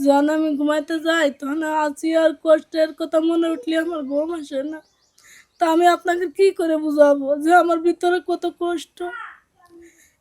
যখন আমি ঘুমাইতে যাই তখন আছি আর কষ্টের কথা মনে উঠলে আমার ঘুম আসে না। তা আমি আপনাকে কি করে বুঝাবো যে আমার ভিতরে কত কষ্ট?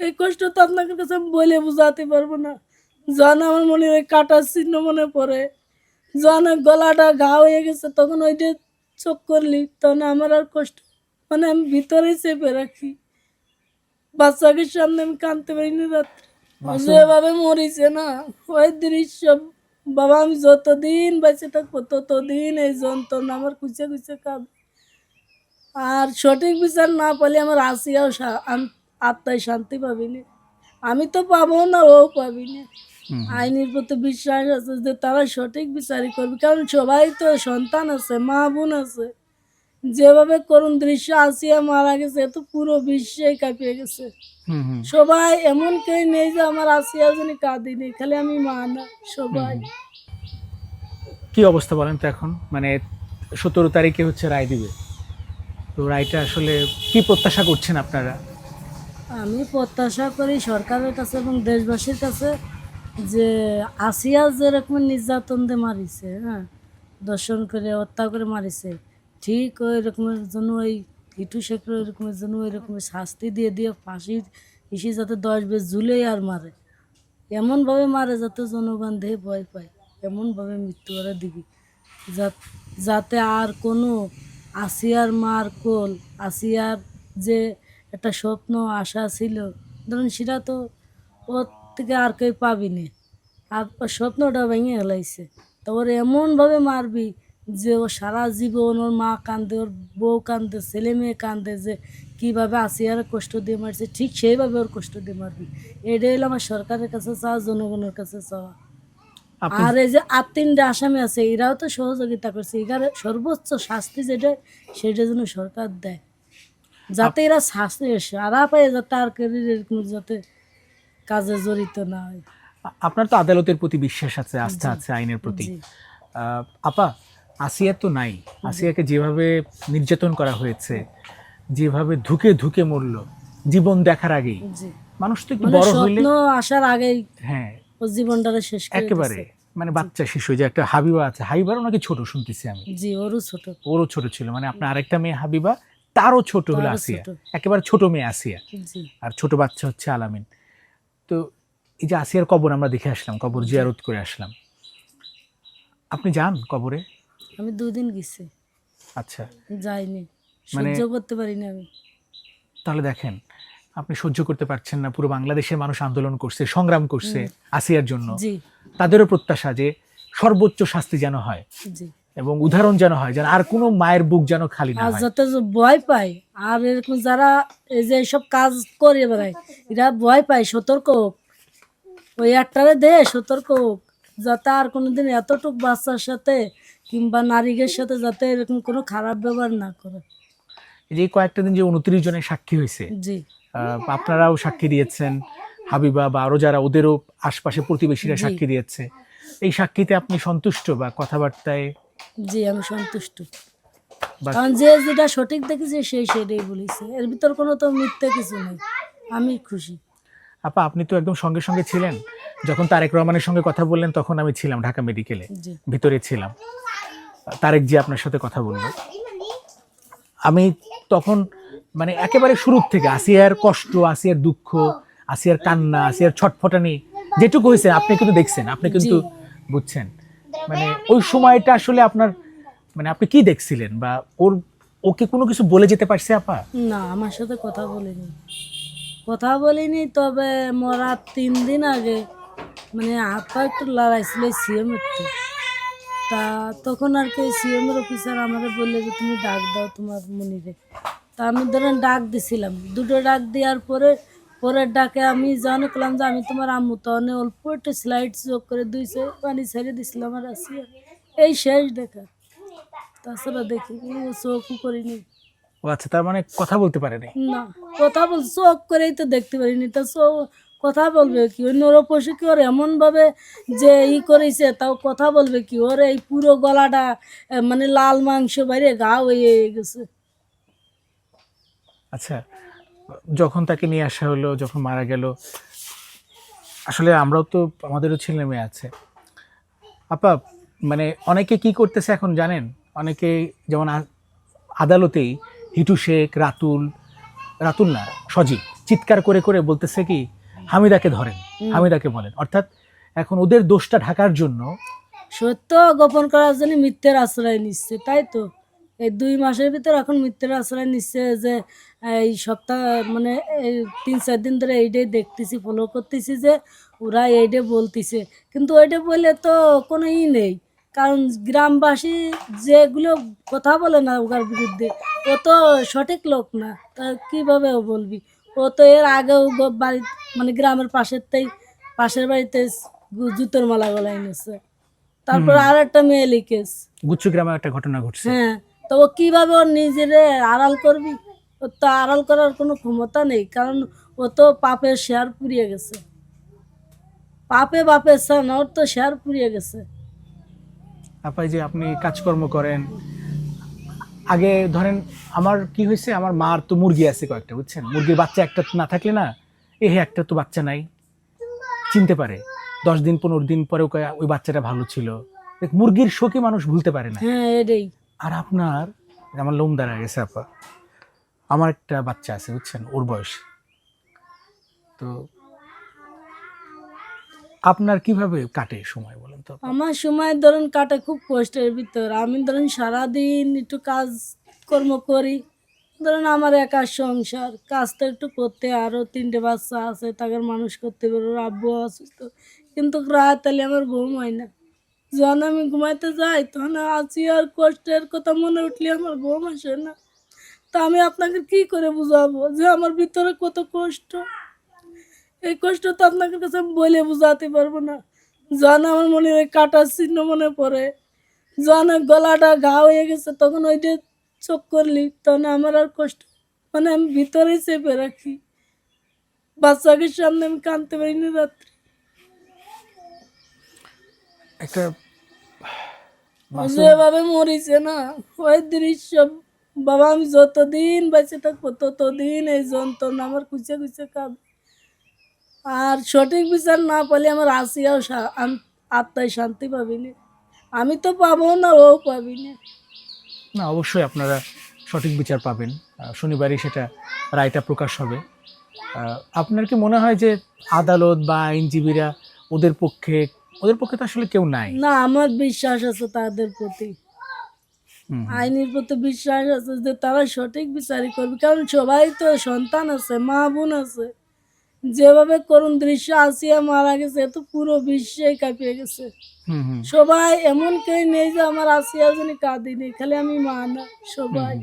এই কষ্ট তো আপনাকে কাছে আমি বলে বুঝাতে পারব না। যখন আমার মনে হয় কাটার চিহ্ন মনে পড়ে যখন গলাটা ঘা হয়ে গেছে তখন ওইটা চোখ করলি তখন আমার আর কষ্ট মানে আমি ভিতরেই চেপে রাখি। বাচ্চাকে সামনে আমি কাঁদতে পারিনি রাত্রে। যেভাবে মরিছে না ওই দৃশ্য বাবা আমি যতদিন বেঁচে থাকব ততদিন এই যন্ত্রণা আমার কুচে কুচে খাবে। আর সঠিক বিচার না পেলে আমার আসিয়াও আত্মায় শান্তি পাবিনি। আমি তো পাবো না ও পাবিনি। না আইনের প্রতি বিশ্বাস আছে যে তারা সঠিক বিচারই করবে। কারণ সবাই তো সন্তান আছে মা বোন আছে। যেভাবে করুণ দৃশ্য আসিয়া মারা গেছে তো পুরো বিশ্বেই কাঁপিয়ে গেছে। সবাই এমন কেউ নেই যে আমার আসিয়া জন্য কাঁদিনি খালি আমি মা না সবাই। কি অবস্থা বলেন তো এখন? মানে সতেরো তারিখে হচ্ছে রায় দিবে। তো রায়টা আসলে কি প্রত্যাশা করছেন আপনারা? আমি প্রত্যাশা করি সরকারের কাছে এবং দেশবাসীর কাছে যে আসিয়া যেরকম নির্যাতন দিয়ে মারিছে হ্যাঁ দর্শন করে হত্যা করে মারিছে ঠিক ওই রকমের জন্য ওই ইটু শেখর ওই রকমের জন্য ওই রকমের শাস্তি দিয়ে দিয়ে ফাঁসির ইসি যাতে দশ বেশ ঝুলে আর মারে। এমনভাবে মারে যাতে জনগণ দেহে ভয় পায়। এমনভাবে মৃত্যু করে দিবি। যাতে আর কোনো আসিয়ার মার কোল, আসিয়ার যে একটা স্বপ্ন, আশা ছিল, ধরুন সেটা তো ওর থেকে আর কেউ পাবি না আর স্বপ্নটা ভেঙে হেলাইছে তো ওর এমনভাবে মারবি যে ও সারা জীবন ওর মা কান্দে ওর বউ কান্দে ছেলে মেয়ে কান্দে যে কীভাবে আসিয়ার কষ্ট দিয়ে মারছে ঠিক সেইভাবে ওর কষ্ট দিয়ে মারবি। এটাই হলো আমার সরকারের কাছে চাওয়া জনগণের কাছে চাওয়া। আর এই যে আর তিনটা আসামি আছে এরাও তো সহযোগিতা করছে এখানে সর্বোচ্চ শাস্তি যেটা সেটা যেন সরকার দেয়। যাতে এরা শাস্তি সারা পায় যাতে আর যাতে কাজে জড়িত না হয়। আপনার তো আদালতের প্রতি বিশ্বাস আছে আস্থা আছে আইনের প্রতি। আপা আসিয়া তো নাই। আসিয়াকে যেভাবে নির্যাতন করা হয়েছে যেভাবে ধুকে ধুকে মরল জীবন দেখার আগেই। মানুষ তো একটু মানে বড় হইলে আসার আগেই হ্যাঁ। ও জীবনটারে শেষ একেবারে। মানে বাচ্চা শিশু যে একটা হাবিবা আছে হাবিবার ওনাকে ছোট শুনতেছি আমি। জি ওরও ছোট। ওরও ছোট ছিল। মানে আপনার আরেকটা মেয়ে হাবিবা তারও ছোট হলো আসিয়া। একেবারে ছোট মেয়ে আসিয়া। আর ছোট বাচ্চা হচ্ছে আলামিন। তো এই যে আসিয়ার কবর আমরা দেখে আসলাম কবর জিয়ারত করে আসলাম। আপনি যান কবরে। আমি দুদিন গেছি। আচ্ছা। যাইনি। মানে- সহ্য করতে পারিনি আমি। তাহলে দেখেন আপনি সহ্য করতে পারছেন না পুরো বাংলাদেশের মানুষ আন্দোলন করছে সংগ্রাম করছে আসিয়ার জন্য। তাদেরও প্রত্যাশা যে সর্বোচ্চ শাস্তি যেন হয় এবং উদাহরণ যেন হয় যেন আর কোনো মায়ের বুক যেন খালি না হয়। যাতে ভয় পায় আর এরকম যারা এই যে এইসব কাজ করে বেড়ায় এরা ভয় পায় সতর্ক ওই একটারে দে সতর্ক হোক। যাতে আর কোনোদিন এতটুক বাচ্চার সাথে কিংবা নারীদের সাথে যাতে এরকম কোনো খারাপ ব্যবহার না করে। এই যে কয়েকটা দিন যে উনত্রিশ জনের সাক্ষী হয়েছে জি। আপনারাও সাক্ষী দিয়েছেন হাবিবা বা আরও যারা ওদেরও আশপাশে প্রতিবেশীরা সাক্ষী দিয়েছে। এই সাক্ষীতে আপনি সন্তুষ্ট বা কথাবার্তায়? জি আমি সন্তুষ্ট। কারণ যে যেটা সঠিক দেখেছে সেই সেটাই বলেছে। এর ভিতর কোনো তো মিথ্যে কিছু নেই। আমি খুশি। আপা আপনি তো একদম সঙ্গে সঙ্গে ছিলেন। যখন তারেক রহমানের সঙ্গে কথা বললেন তখন আমি ছিলাম ঢাকা মেডিকেলে ভিতরে ছিলাম। তারেক জি আপনার সাথে কথা বলল। আমি তখন মানে একেবারে শুরুর থেকে আসিয়ার কষ্ট আসিয়ার দুঃখ আসিয়ার কান্না আসিয়ার ছটফটানি যেটুকু হয়েছে আপনি কিন্তু দেখছেন আপনি কিন্তু বুঝছেন। মানে ওই সময়টা আসলে আপনার মানে আপনি কি দেখছিলেন? বা ওর ওকে কোনো কিছু বলে যেতে পারছে আপা? না আমার সাথে কথা বলিনি। কথা বলিনি তবে মরার তিন দিন আগে মানে হাত পা একটু লড়াইছিল সিএম একটু তা তখন আর কি সিএমের অফিসার আমাকে বললে যে তুমি ডাক দাও তোমার মনিরে। তা আমি ধরেন ডাক দিছিলাম। দুটো ডাক দেওয়ার পরে পরের ডাকে আমি জানো করলাম যে আমি তোমার আম্মু। তখন অল্প একটু স্লাইড চোখ করে দুই চোখ পানি ছেড়ে দিছিলাম আর আসিয়া এই শেষ দেখা। তাছাড়া দেখি চোখও করিনি ও আচ্ছা তার মানে কথা বলতে পারেনি? না কথা বল চোখ করেই তো দেখতে পারিনি। তা চোখ কথা বলবে কি? ওই নরপশু কি ওর এমন ভাবে যে ই করেছে, তাও কথা বলবে কি? ওর এই পুরো গলাটা মানে লাল মাংস বাইরে গা হয়ে গেছে। আচ্ছা যখন তাকে নিয়ে আসা হলো, যখন মারা গেল, আসলে আমরাও তো আমাদেরও ছেলে মেয়ে আছে। আপা মানে অনেকে কি করতেছে এখন জানেন? অনেকে যেমন আদালতেই হিটু শেখ, রাতুল রাতুল না, সজীব, চিৎকার করে করে বলতেছে কি হামিদাকে ধরেন হামিদাকে বলেন। অর্থাৎ এখন ওদের দোষটা ঢাকার জন্য সত্য গোপন করার জন্য মিথ্যের আশ্রয় নিচ্ছে তাই তো? এই দুই মাসের ভিতর এখন মিথ্যের আশ্রয় নিচ্ছে যে এই সপ্তাহ মানে এই তিন চার দিন ধরে এইটাই দেখতেছি ফলো করতেছি যে ওরা এইটা বলতেছে। কিন্তু ওইটা বললে তো কোনো ই নেই। কারণ গ্রামবাসী যেগুলো কথা বলে না ওর বিরুদ্ধে ও তো সঠিক লোক না তা কীভাবে বলবি? ও তো এর আগেও গ- বাড়ি মানে গ্রামের পাশেরতেই পাশের বাড়িতে জুতোর মালা গলায় নিয়েছে তারপর আর একটা মেয়ে লিখেস গুচ্ছ গ্রামে একটা ঘটনা ঘটছে। হ্যাঁ তো ও কীভাবে ওর নিজের আড়াল করবি? ওর তো আড়াল করার কোনো ক্ষমতা নেই কারণ ও তো পাপের শেয়ার পুড়িয়ে গেছে। পাপে বাপের সান ওর তো শেয়ার পুড়িয়ে গেছে। আপা এই যে আপনি কাজকর্ম করেন আগে ধরেন আমার কি হয়েছে? আমার মার তো মুরগি আছে কয়েকটা বুঝছেন? মুরগির বাচ্চা একটা না থাকলে না এ একটা তো বাচ্চা নাই। চিনতে পারে। দশ দিন পনেরো দিন পরে ওই বাচ্চাটা ভালো ছিল। দেখ, মুরগির শোকে মানুষ ভুলতে পারে না। হ্যাঁ আর আপনার আমার লোম দাঁড়া গেছে আপা। আমার একটা বাচ্চা আছে বুঝছেন? ওর বয়স। তো আপনার কীভাবে কাটে সময় বলেন তো? আমার সময় ধরুন কাটে খুব কষ্টের ভিতর। আমি ধরুন সারাদিন একটু কাজ কর্ম করি। ধরুন আমার একা সংসার, কাজ তো একটু করতে আরও তিনটে বাচ্চা আছে, তাদের মানুষ করতে ওর আব্বু অসুস্থ। কিন্তু রাত তাহলে আমার ঘুম হয় না। যখন আমি ঘুমাইতে যাই, তখন আছি আর কষ্টের কথা মনে উঠলে আমার ঘুম আসে না। তা আমি আপনাকে কি করে বুঝাবো যে আমার ভিতরে কত কষ্ট? এই কষ্ট তো আপনাকে কাছে আমি বলে বোঝাতে পারব না। যখন আমার মনে হয় কাটার চিহ্ন মনে পড়ে ওই গলাটা ঘা হয়ে গেছে তখন ওইটা চোখ করলি তখন আমার আর কষ্ট মানে আমি ভিতরে চেপে রাখি। বাচ্চাকে সামনে আমি কানতে পারি না রাত্রে। একটা যেভাবে মরিছে না ওই দৃশ্য বাবা আমি যতদিন বেঁচে থাকব ততদিন এই যন্ত্রণা আমার কুচে কুচে খাবে। আর সঠিক বিচার না পেলে আমার আসিয়াও আত্মায় শান্তি পাবিনি। আমি তো পাবো না ও পাবি না অবশ্যই আপনারা সঠিক বিচার পাবেন। শনিবারই সেটা রায়টা প্রকাশ হবে। আপনার কি মনে হয় যে আদালত বা আইনজীবীরা ওদের পক্ষে ওদের পক্ষে তো আসলে কেউ নাই? না আমার বিশ্বাস আছে তাদের প্রতি। আইনের প্রতি বিশ্বাস আছে যে তারা সঠিক বিচারই করবে। কারণ সবাই তো সন্তান আছে মা বোন আছে। যেভাবে করুণ দৃশ্য আসিয়া মারা গেছে এ তো পুরো বিশ্বে কাঁপিয়ে গেছে। সবাই এমন কেউ নেই যে আমার আসিয়া জন্য কাঁদিনি খালি আমি মা না সবাই।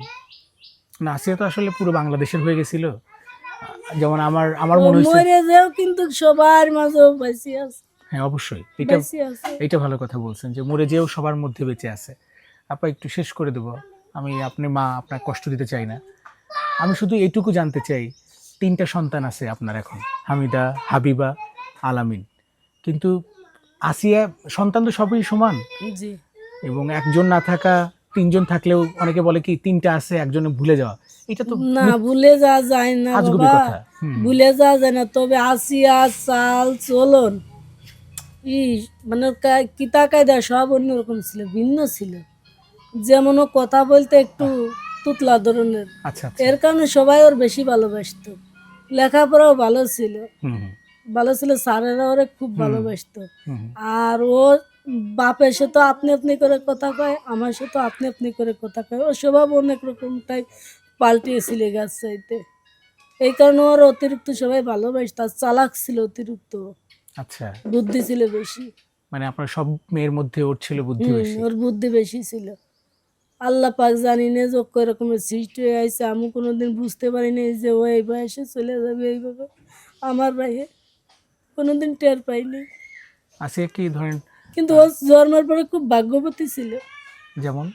না আসিয়া তো আসলে পুরো বাংলাদেশের হয়ে গেছিল। যেমন আমার আমার মনে হয়েছে মরে যেও কিন্তু সবার মাঝেও বেঁচে আছে। হ্যাঁ অবশ্যই। এটা এইটা ভালো কথা বলছেন যে মরে যেও সবার মধ্যে বেঁচে আছে। আপা একটু শেষ করে দেব। আমি আপনি মা আপনার কষ্ট দিতে চাই না। আমি শুধু এইটুকু জানতে চাই তিনটা সন্তান আছে আপনার এখন হামিদা হাবিবা আলামিন। কিন্তু আসিয়া সন্তান তো সবই সমান। এবং একজন না থাকা তিনজন থাকলেও অনেকে বলে কি তিনটা আছে একজনে ভুলে যাওয়া। এটা তো না ভুলে যাওয়া যায় না বাবা। ভুলে যাওয়া যায় না তবে আসিয়া চাল চলন। ই মানে কিতা কায়দা সব অন্যরকম ছিল ভিন্ন ছিল। যেমন কথা বলতে একটু তুতলা ধরনের। আচ্ছা আচ্ছা। এর কারণে সবাই ওর বেশি ভালোবাসতো। লেখাপড়াও ভালো ছিল। ভালো ছিল স্যারেরা ওরে খুব ভালোবাসতো। আর ও বাপের সাথে আপনি আপনি করে কথা কয় আমার সাথে আপনি আপনি করে কথা কয়। ও স্বভাব অনেক রকমটাই পাল্টিয়েছিল গাছ চাইতে। এই কারণে ওর অতিরিক্ত সবাই ভালোবাসত আর চালাক ছিল অতিরিক্ত। আচ্ছা। বুদ্ধি ছিল বেশি। মানে আপনার সব মেয়ের মধ্যে ওর ছিল বুদ্ধি বেশি। ওর বুদ্ধি বেশি ছিল। আল্লাহ পাক জানি না যে ওকে রকমের সৃষ্টি হয়ে আছে আমি কোনোদিন বুঝতে পারি না যে ও এই বয়সে চলে যাবে এইভাবে। আমার বাইরে কোনোদিন টের পাইনি। আসিয়া কি ধরেন? কিন্তু ও জন্মের পরে খুব ভাগ্যবতী ছিল। যেমন?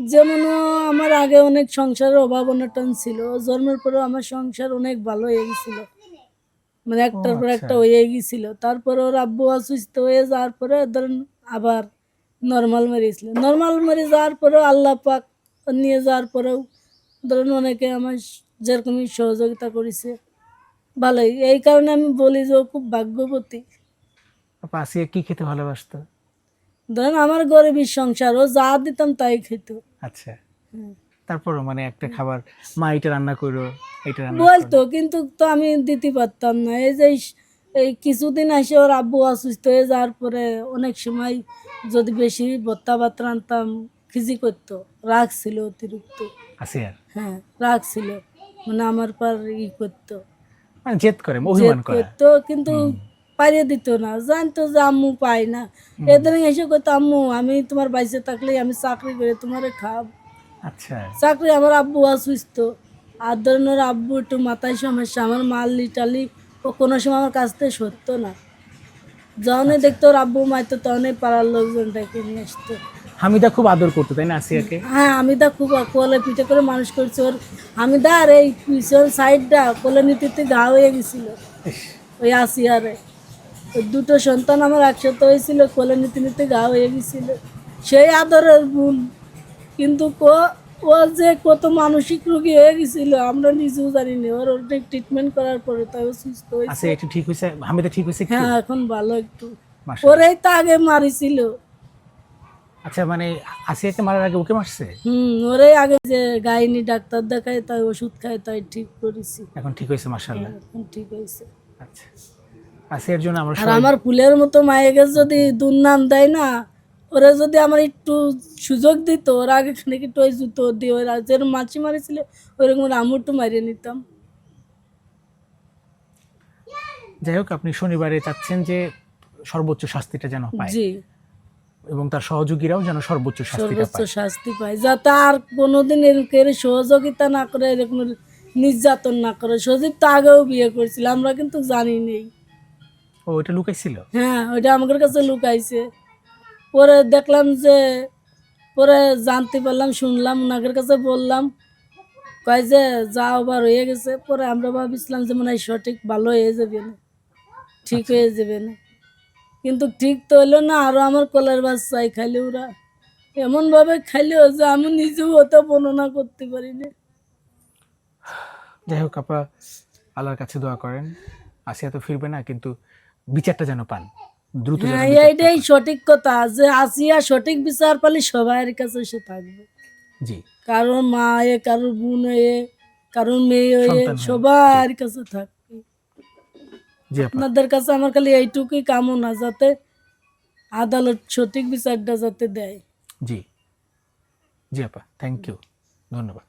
যেমন ও আমার আগে অনেক সংসারের অভাব অনটন ছিল। ও জন্মের পরে আমার সংসার অনেক ভালো হয়ে গেছিল। মানে একটার পর আচ্ছা। একটা হয়ে গেছিল। তারপরে ওর আব্বু অসুস্থ হয়ে যাওয়ার পরে ধরেন আবার নর্মাল মেরেছিল নর্মাল মেরে যাওয়ার পরেও আল্লাহ পাক নিয়ে যাওয়ার পরেও ধরেন অনেকে আমার যেরকমই সহযোগিতা করেছে ভালোই। এই কারণে আমি বলি যে ও খুব ভাগ্যবতী। কি খেতে ভালোবাসতো? ধরেন আমার গরিবের সংসার ও যা দিতাম তাই খেত। আচ্ছা। হুম। তারপরও মানে একটা খাবার মা এটা রান্না করো এটা রান্না বলতো কিন্তু তো আমি দিতে পারতাম না। এই যে এই কিছুদিন আসে ওর আব্বু অসুস্থ হয়ে যাওয়ার পরে অনেক সময় যদি বেশি ভত্তা ভাত রান্তাম খিজি করতো। রাগ ছিল অতিরিক্ত। আসিয়ার হ্যাঁ রাগ ছিল। মানে আমার পর ই করতো। মানে জেদ করে অভিমান করে। করতো কিন্তু পাইয়ে দিত না। জানতো যে আম্মু পাই না। এদের এসে করতো আম্মু আমি তোমার বাইসে থাকলে আমি চাকরি করে তোমারে খাব আচ্ছা। চাকরি আমার আব্বু অসুস্থ। আর ধরেন আব্বু একটু মাথায় সমস্যা। আমার মাল লিটালি ও কোনো সময় আমার কাছ থেকে সরতো না। যখনই দেখতো ওর আব্বু মাইতো তখনই পাড়ার লোকজন ডেকে নিয়ে আসতো। হামিদা খুব আদর করতো তাই না আসিয়াকে? হ্যাঁ আমি দা খুব কোলে পিঠে করে মানুষ করছে। ওর আমি দা আর এই পিছন সাইডটা কোলে নিতে ঘা হয়ে গেছিল। ওই আসিয়ারে। ওই দুটো সন্তান আমার একসাথে হয়েছিল কোলে নিতে নিতে গা হয়ে গেছিল। সেই আদরের ভুল। কিন্তু কো- ও যে কত মানসিক রোগী হয়ে গেছিল আমরা নিজেও জানি না। ওর অনেক ট্রিটমেন্ট করার পরে তাই সুস্থ হয়েছে। আসিয়া একটু ঠিক হয়েছে? হামিদা ঠিক হয়েছে হ্যাঁ এখন ভালো একটু। ওরেই তো আগে মারিছিল। আচ্ছা মানে আসিয়াকে মারার আগে ওকে মারছে? হুম ওরে আগে যে গাইনি ডাক্তার দেখায় তাই ওষুধ খায় তাই ঠিক করেছি। এখন ঠিক হয়েছে মাশাআল্লাহ। এখন ঠিক হয়েছে। আচ্ছা। আসিয়ার জন্য আমরা আর আমার ফুলের মতো মায়েকে যদি দুর্নাম দেয় না ওরা যদি আমার একটু সুযোগ দিত ওর আগে একটু ওই জুতো দিয়ে ওরা যেরকম মাছি মারিছিল ওইরকম আমি একটু মারিয়ে নিতাম। যাই হোক আপনি শনিবারে চাচ্ছেন যে সর্বোচ্চ শাস্তিটা যেন পায়। জি। এবং তার সহযোগীরাও যেন সর্বোচ্চ সর্বোচ্চ শাস্তি পায় যাতে আর কোনোদিন এরকম সহযোগিতা না করে এরকম নির্যাতন না করে। সজীব তো আগেও বিয়ে করেছিল আমরা কিন্তু জানি নেই। ও এটা লুকাইছিল? হ্যাঁ ওইটা আমাদের কাছে লুকাইছে। পরে দেখলাম যে পরে জানতে পারলাম শুনলাম ওনাদের কাছে বললাম কয় যে যা ওবার হয়ে গেছে। পরে আমরা ভাবিছিলাম যে মনে হয় সঠিক ভালো হয়ে যাবে না ঠিক হয়ে যাবে না। কিন্তু ঠিক তো হলো না আরও আমার কলার চাই খাইলে ওরা। এমনভাবে খাইলেও যে আমি নিজেও অত বর্ণনা করতে পারি না। যাই হোক আপা আল্লাহর কাছে দোয়া করেন। আসিয়া তো ফিরবে না কিন্তু বিচারটা যেন পান। দ্রুত হ্যাঁ এইটাই সঠিক কথা যে আসিয়া সঠিক বিচার পালি সবার কাছে সে থাকবে। জি। কারোর মা হয়ে কারোর বোন হয়ে কারোর মেয়ে হয়ে সবার কাছে থাকবে। আপনাদের কাছে আমার খালি এইটুকুই কামনা যাতে আদালত সঠিক বিচারটা যাতে দেয়। জি। জি আপা থ্যাংক ইউ ধন্যবাদ।